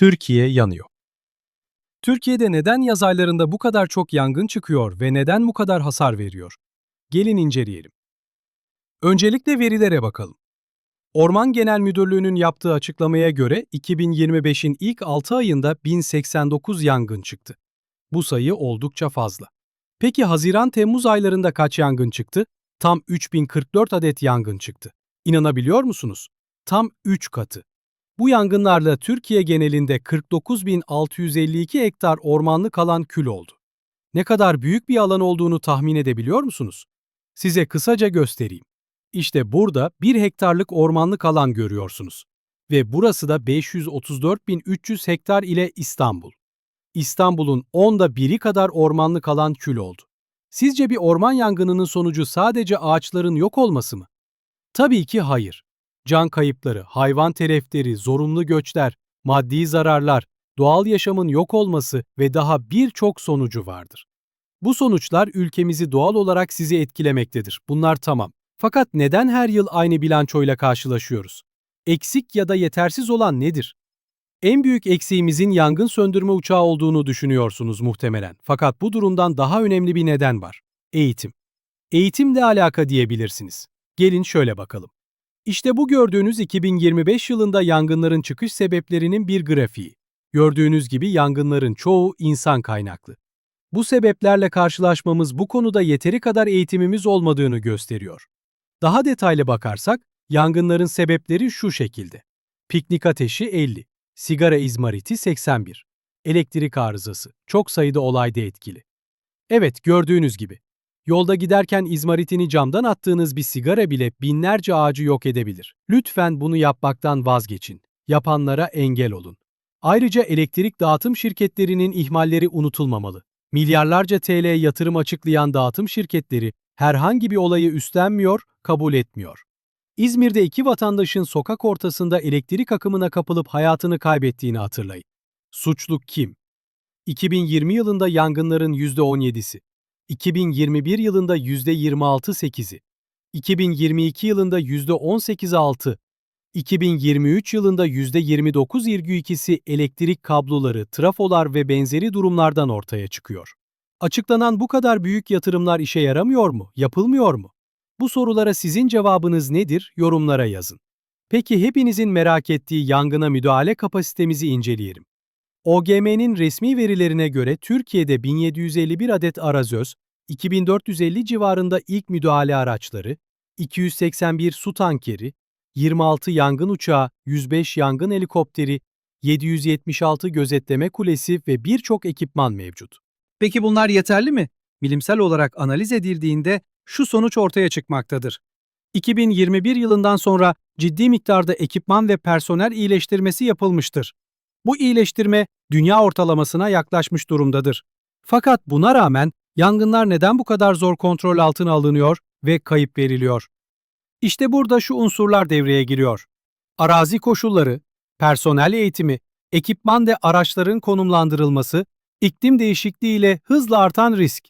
Türkiye yanıyor. Türkiye'de neden yaz aylarında bu kadar çok yangın çıkıyor ve neden bu kadar hasar veriyor? Gelin inceleyelim. Öncelikle verilere bakalım. Orman Genel Müdürlüğü'nün yaptığı açıklamaya göre 2025'in ilk 6 ayında 1089 yangın çıktı. Bu sayı oldukça fazla. Peki Haziran-Temmuz aylarında kaç yangın çıktı? Tam 3044 adet yangın çıktı. İnanabiliyor musunuz? Tam 3 katı. Bu yangınlarla Türkiye genelinde 49.652 hektar ormanlık alan kül oldu. Ne kadar büyük bir alan olduğunu tahmin edebiliyor musunuz? Size kısaca göstereyim. İşte burada 1 hektarlık ormanlık alan görüyorsunuz. Ve burası da 534.300 hektar ile İstanbul. İstanbul'un onda biri kadar ormanlık alan kül oldu. Sizce bir orman yangınının sonucu sadece ağaçların yok olması mı? Tabii ki hayır. Can kayıpları, hayvan telefleri, zorunlu göçler, maddi zararlar, doğal yaşamın yok olması ve daha birçok sonucu vardır. Bu sonuçlar ülkemizi doğal olarak sizi etkilemektedir. Bunlar tamam. Fakat neden her yıl aynı bilançoyla karşılaşıyoruz? Eksik ya da yetersiz olan nedir? En büyük eksiğimizin yangın söndürme uçağı olduğunu düşünüyorsunuz muhtemelen. Fakat bu durumdan daha önemli bir neden var. Eğitim. Eğitimle alaka diyebilirsiniz. Gelin şöyle bakalım. İşte bu gördüğünüz 2025 yılında yangınların çıkış sebeplerinin bir grafiği. Gördüğünüz gibi yangınların çoğu insan kaynaklı. Bu sebeplerle karşılaşmamız bu konuda yeteri kadar eğitimimiz olmadığını gösteriyor. Daha detaylı bakarsak, yangınların sebepleri şu şekilde. Piknik ateşi 50, sigara izmariti 81, elektrik arızası, çok sayıda olayda etkili. Evet, gördüğünüz gibi. Yolda giderken izmaritini camdan attığınız bir sigara bile binlerce ağacı yok edebilir. Lütfen bunu yapmaktan vazgeçin. Yapanlara engel olun. Ayrıca elektrik dağıtım şirketlerinin ihmalleri unutulmamalı. Milyarlarca TL yatırım açıklayan dağıtım şirketleri herhangi bir olayı üstlenmiyor, kabul etmiyor. İzmir'de iki vatandaşın sokak ortasında elektrik akımına kapılıp hayatını kaybettiğini hatırlayın. Suçlu kim? 2020 yılında yangınların %17'si, 2021 yılında %26.8'i, 2022 yılında %18.6, 2023 yılında %29.2'si elektrik kabloları, trafolar ve benzeri durumlardan ortaya çıkıyor. Açıklanan bu kadar büyük yatırımlar işe yaramıyor mu, yapılmıyor mu? Bu sorulara sizin cevabınız nedir? Yorumlara yazın. Peki hepinizin merak ettiği yangına müdahale kapasitemizi inceleyelim. OGM'nin resmi verilerine göre Türkiye'de 1751 adet arazöz, 2450 civarında ilk müdahale araçları, 281 su tankeri, 26 yangın uçağı, 105 yangın helikopteri, 776 gözetleme kulesi ve birçok ekipman mevcut. Peki bunlar yeterli mi? Bilimsel olarak analiz edildiğinde şu sonuç ortaya çıkmaktadır. 2021 yılından sonra ciddi miktarda ekipman ve personel iyileştirmesi yapılmıştır. Bu iyileştirme dünya ortalamasına yaklaşmış durumdadır. Fakat buna rağmen yangınlar neden bu kadar zor kontrol altına alınıyor ve kayıp veriliyor? İşte burada şu unsurlar devreye giriyor. Arazi koşulları, personel eğitimi, ekipman ve araçların konumlandırılması, iklim değişikliği ile hızla artan risk.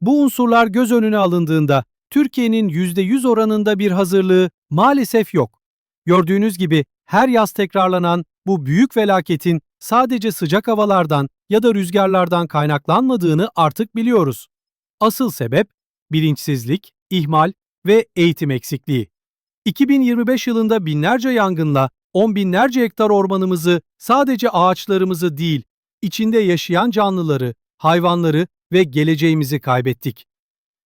Bu unsurlar göz önüne alındığında Türkiye'nin %100 oranında bir hazırlığı maalesef yok. Gördüğünüz gibi her yaz tekrarlanan bu büyük felaketin sadece sıcak havalardan ya da rüzgarlardan kaynaklanmadığını artık biliyoruz. Asıl sebep bilinçsizlik, ihmal ve eğitim eksikliği. 2025 yılında binlerce yangınla on binlerce hektar ormanımızı sadece ağaçlarımızı değil, içinde yaşayan canlıları, hayvanları ve geleceğimizi kaybettik.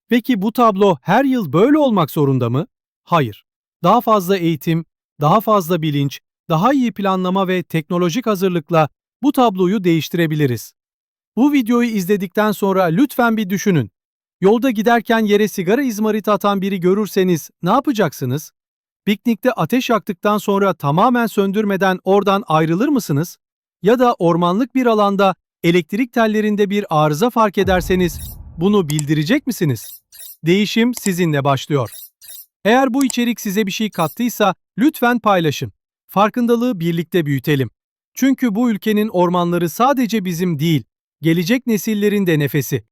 Peki bu tablo her yıl böyle olmak zorunda mı? Hayır. Daha fazla eğitim, daha fazla bilinç, daha iyi planlama ve teknolojik hazırlıkla bu tabloyu değiştirebiliriz. Bu videoyu izledikten sonra lütfen bir düşünün. Yolda giderken yere sigara izmariti atan biri görürseniz ne yapacaksınız? Piknikte ateş yaktıktan sonra tamamen söndürmeden oradan ayrılır mısınız? Ya da ormanlık bir alanda elektrik tellerinde bir arıza fark ederseniz bunu bildirecek misiniz? Değişim sizinle başlıyor. Eğer bu içerik size bir şey kattıysa lütfen paylaşın. Farkındalığı birlikte büyütelim. Çünkü bu ülkenin ormanları sadece bizim değil, gelecek nesillerin de nefesi.